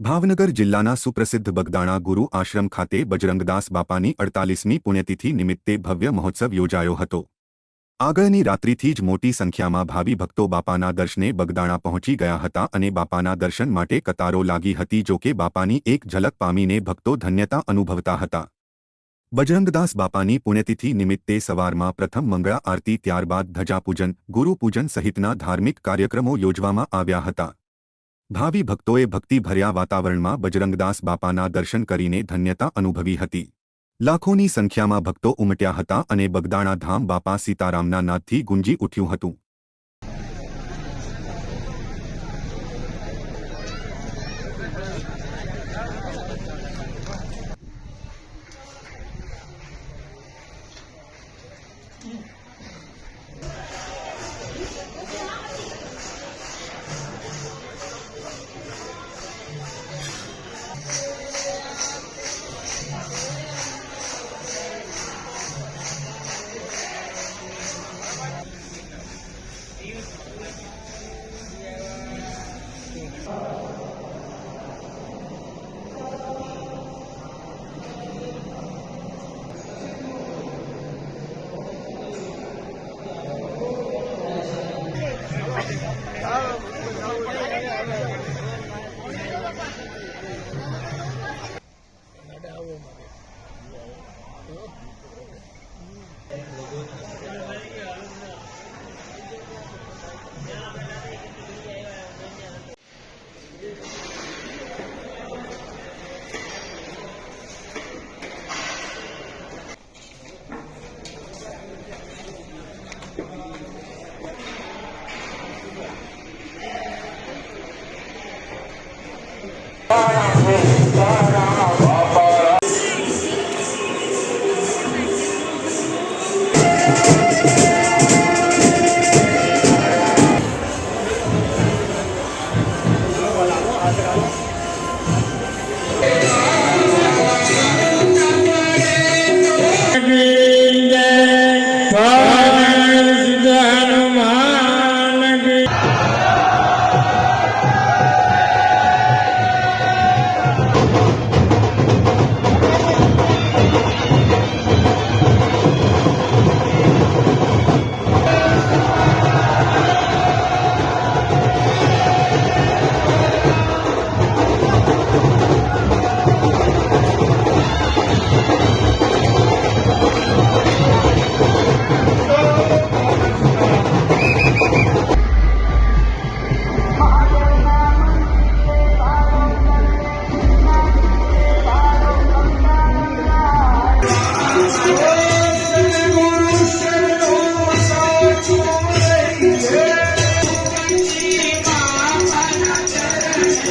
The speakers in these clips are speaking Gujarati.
ભાવનગર જિલ્લાના સુપ્રસિદ્ધ બગદાણા ગુરુ આશ્રમ ખાતે બજરંગદાસ બાપાની અડતાલીસમી પુણ્યતિથિ નિમિત્તે ભવ્ય મહોત્સવ યોજાયો હતો. આગળની રાત્રિથી જ મોટી સંખ્યામાં ભાવિ ભક્તો બાપાના દર્શને બગદાણા પહોંચી ગયા હતા અને બાપાના દર્શન માટે કતારો લાગી હતી જો કે બાપાની એક ઝલક પામીને ભક્તો ધન્યતા અનુભવતા હતા. બજરંગદાસ બાપાની પુણ્યતિથિ નિમિત્તે સવારમાં પ્રથમ મંગળા આરતી ત્યારબાદ ધજાપૂજન, ગુરુપૂજન સહિતના ધાર્મિક કાર્યક્રમો યોજવામાં આવ્યા હતા. ભાવિ ભક્તોએ ભક્તિભર્યા વાતાવરણમાં બજરંગદાસ બાપાના દર્શન કરીને ધન્યતા અનુભવી હતી. લાખોની સંખ્યામાં ભક્તો ઉમટ્યા હતા અને બગદાણા ધામ બાપા સીતારામના નાદથી ગુંજી ઉઠ્યું હતું.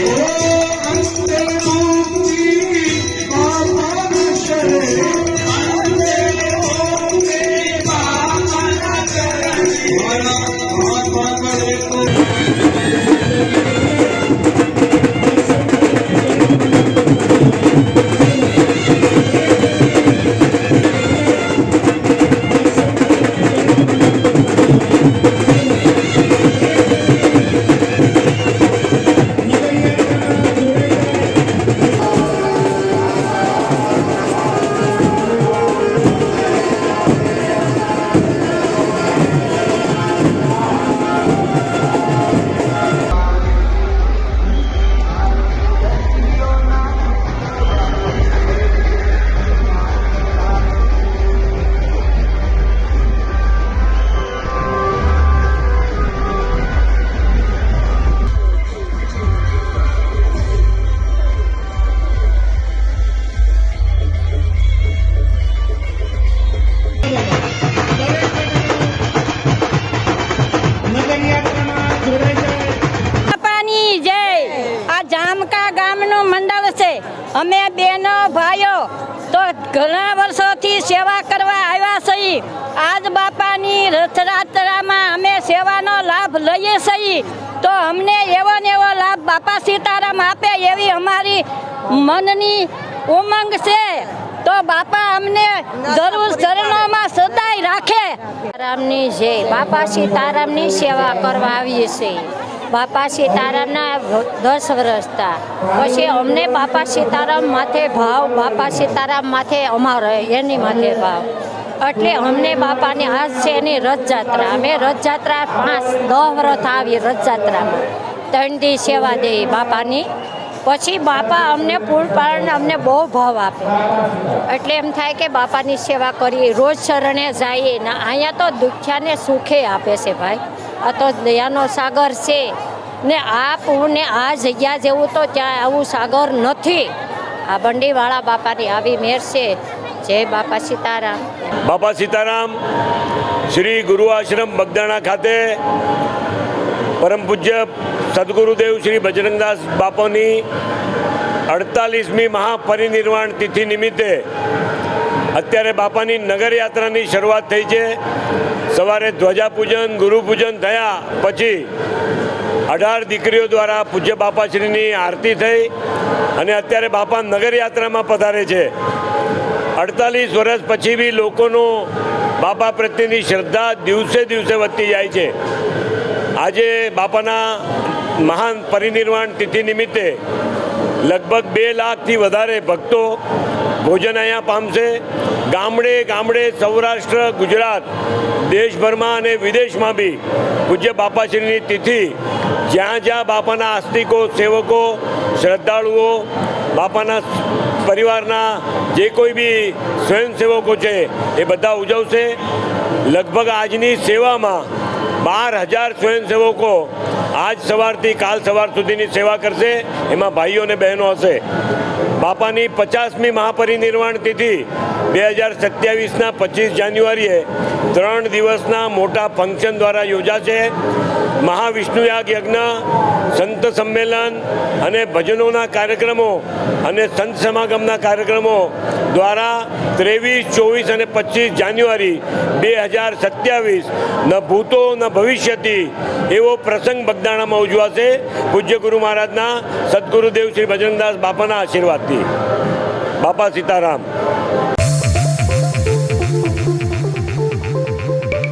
નગરયાત્રામાં અમે બેનો ભાઈઓ તો ઘણા વર્ષોથી સેવા કરવા આવ્યા છીએ આજ બાપાની રથયાત્રામાં અમે સેવાનો લાભ લઈએ છીએ તો અમને એવો ને એવો લાભ બાપા સીતારામ આપે એવી અમારી મનની ઉમંગ છે. તો બાપા અમને જરૂર ચરણોમાં સદાય રાખે. રામની જય. બાપા સીતારામની સેવા કરવા આવીએ છીએ બાપા સીતારામના દસ વર્ષતા પછી અમને બાપા સીતારામ માથે ભાવ, બાપા સીતારામ માથે અમારો, એની માથે ભાવ. એટલે અમને બાપાની આજ છે એની રથયાત્રા. અમે રથયાત્રા પાંચ, દહ વર્ષ આવી રથયાત્રામાં. દી સેવા દે બાપાની. પછી બાપા અમને પૂર પાડને અમને બહુ ભાવ આપે. એટલે એમ થાય કે બાપાની સેવા કરીએ, રોજ શરણે જઈએ ને અહીંયા તો દુખ્યાને સુખે આપે છે ભાઈ. આ તો દયાનો સાગર છે. ને આ પૂને આ જગ્યા જેવું તો ત્યાં આવું સાગર નથી. આ બંડીવાળા બાપાની આવી મેર છે. જય બાપા સીતારામ. બાપા સીતારામ, શ્રી ગુરુ આશ્રમ બગદાણા ખાતે પરમ પૂજ્ય સદગુરુદેવ શ્રી બજરંગદાસ બાપાની અડતાલીસમી મહાપરિનિર્વાણ તિથિ નિમિત્તે અત્યારે બાપાની નગરયાત્રાની શરૂઆત થઈ છે. સવારે ધ્વજાપૂજન, ગુરુપૂજન થયા પછી અઢાર દીકરીઓ દ્વારા પૂજ્ય બાપાશ્રીની આરતી થઈ અને અત્યારે બાપા નગરયાત્રામાં પધારે છે. અડતાલીસ વર્ષ પછી બી લોકોનો બાપા પ્રત્યેની શ્રદ્ધા દિવસે દિવસે વધતી જાય છે. આજે બાપાના મહાન પરિનિર્વાણ તિથિ નિમિત્તે લગભગ બે લાખથી વધારે ભક્તો ભોજન અહીંયા પામશે. ગામડે ગામડે સૌરાષ્ટ્ર, ગુજરાત, દેશભરમાં અને વિદેશમાં બી પૂજ્ય બાપાશ્રીની તિથિ. જ્યાં જ્યાં બાપાના આસ્તિકો, સેવકો, શ્રદ્ધાળુઓ, બાપાના પરિવારના જે કોઈ બી સ્વયંસેવકો છે એ બધા ઉજવશે. લગભગ આજની સેવામાં બાર હજાર સ્વયંસેવકો આજ સવારથી કાલ સવાર સુધીની સેવા કરશે. એમાં ભાઈઓ અને બહેનો હશે. બાપાની પચાસમી મહાપરિનિર્વાણ તિથિ બે હજાર સત્યાવીસના પચીસ જાન્યુઆરીએ ત્રણ દિવસના મોટા ફંક્શન દ્વારા યોજાશે. મહાવિષ્ણુયાગ યજ્ઞ, સંત સંમેલન અને ભજનોના કાર્યક્રમો અને સંત સમાગમના કાર્યક્રમો દ્વારા ત્રેવીસ, ચોવીસ અને પચીસ જાન્યુઆરી બે હજાર સત્યાવીસ, ન ભૂતો, ન ભવિષ્યથી એવો પ્રસંગ બગદાણામાં ઉજવાશે પૂજ્ય ગુરુ મહારાજના સદગુરુદેવ શ્રી ભજનદાસ બાપાના આશીર્વાદથી. બાપા સીતારામ.